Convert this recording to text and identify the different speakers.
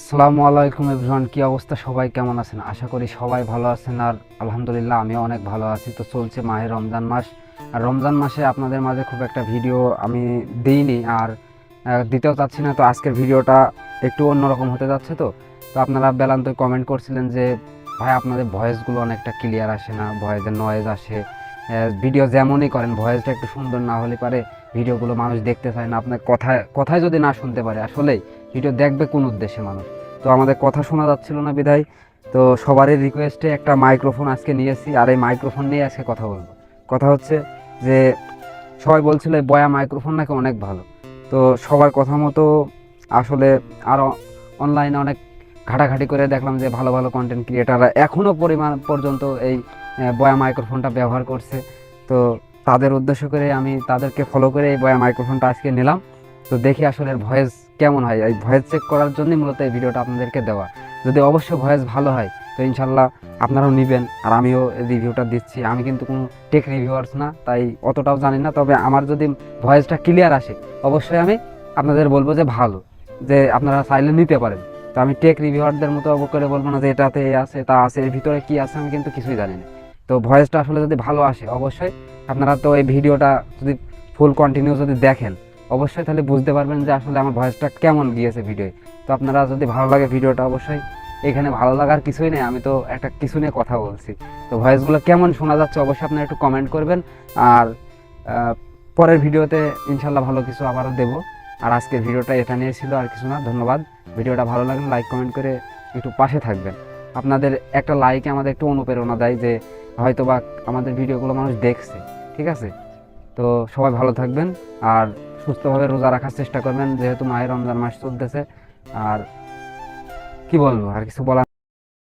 Speaker 1: আসসালামু আলাইকুম এভরিওয়ান, কি অবস্থা? সবাই কেমন আছেন? আশা করি সবাই ভালো আছেন আর আলহামদুলিল্লাহ আমিও অনেক ভালো আছি। তো চলছে মাহে রমজান মাস। আর রমজান মাসে আপনাদের মাঝে খুব একটা ভিডিও আমি দিইনি আর দিতেও চাচ্ছি না। তো আজকের ভিডিওটা একটু অন্যরকম হতে যাচ্ছে তো। তো আপনারা বেলান্ত কমেন্ট করছিলেন যে, ভাই, আপনাদের ভয়েসগুলো অনেকটা ক্লিয়ার আসে না, ভয়েসের নয়েজ আসে। ভিডিও যেমনই করেন, ভয়েসটা একটু সুন্দর না হলে পারে ভিডিওগুলো মানুষ দেখতে চায় না, আপনার কথায় কথায় যদি না শুনতে পারে, আসলেই ভিডিও দেখবে কোন উদ্দেশ্যে মানুষ? তো আমাদের কথা শোনা যাচ্ছিল না বিধায়, তো সবারই রিকোয়েস্টে একটা মাইক্রোফোন আজকে নিয়েছি, আর এই মাইক্রোফোন নিয়ে আজকে কথা বলব। কথা হচ্ছে যে, সবাই বলছিল বয়া মাইক্রোফোন নাকি অনেক ভালো। তো সবার কথা মতো আসলে আরও অনলাইনে অনেক ঘাটাঘাটি করে দেখলাম যে ভালো ভালো কন্টেন্ট ক্রিয়েটাররা এখনও পরিমাণ পর্যন্ত এই বয়া মাইক্রোফোনটা ব্যবহার করছে। তো তাদের উদ্দেশ্য করে আমি তাদেরকে ফলো করে এই মাইক্রোফোনটা আজকে নিলাম। তো দেখি আসলে ভয়েস কেমন হয়। এই ভয়েস চেক করার জন্যই মূলত এই ভিডিওটা আপনাদেরকে দেওয়া। যদি অবশ্যই ভয়েস ভালো হয়, তো ইনশাল্লাহ আপনারাও নেবেন আর আমিও রিভিউটা দিচ্ছি। আমি কিন্তু কোনো টেক রিভিউয়ার্স না, তাই অতটাও জানি না। তবে আমার যদি ভয়েসটা ক্লিয়ার আসে, অবশ্যই আমি আপনাদের বলব যে ভালো, যে আপনারা চাইলে নিতে পারেন। তো আমি টেক রিভিউয়ারদের মতো করে বলব না যে এটাতে আছে, তা আছে, এর ভিতরে কি আছে আমি কিন্তু কিছুই জানি না। তো ভয়েসটা আসলে যদি ভালো আসে, অবশ্যই আপনারা তো এই ভিডিওটা যদি ফুল কন্টিনিউ যদি দেখেন, অবশ্যই তাহলে বুঝতে পারবেন যে আসলে আমার ভয়েসটা কেমন গিয়েছে ভিডিওয়ে তো আপনারা যদি ভালো লাগে ভিডিওটা, অবশ্যই এখানে ভালো লাগার কিছুই নেই, আমি তো একটা কিছু নিয়ে কথা বলছি। তো ভয়েসগুলো কেমন শোনা যাচ্ছে, অবশ্যই আপনারা একটু কমেন্ট করবেন। আর পরের ভিডিওতে ইনশাল্লাহ ভালো কিছু আবারও দেবো। আর আজকের ভিডিওটা এটা নিয়ে ছিল, আর কিছু না, ধন্যবাদ। ভিডিওটা ভালো লাগলে লাইক কমেন্ট করে একটু পাশে থাকবেন। আপনাদের একটা লাইকে আমাদের একটু অনুপ্রেরণা দেয় যে হয়তো বা আমাদের ভিডিওগুলো মানুষ দেখছে। ঠিক আছে? তো সবাই ভালো থাকবেন আর সুস্থভাবে রোজা রাখার চেষ্টা করবেন, যেহেতু মায়ের রমজান মাস চলতেছে। আর কি বলব, আর কিছু বলার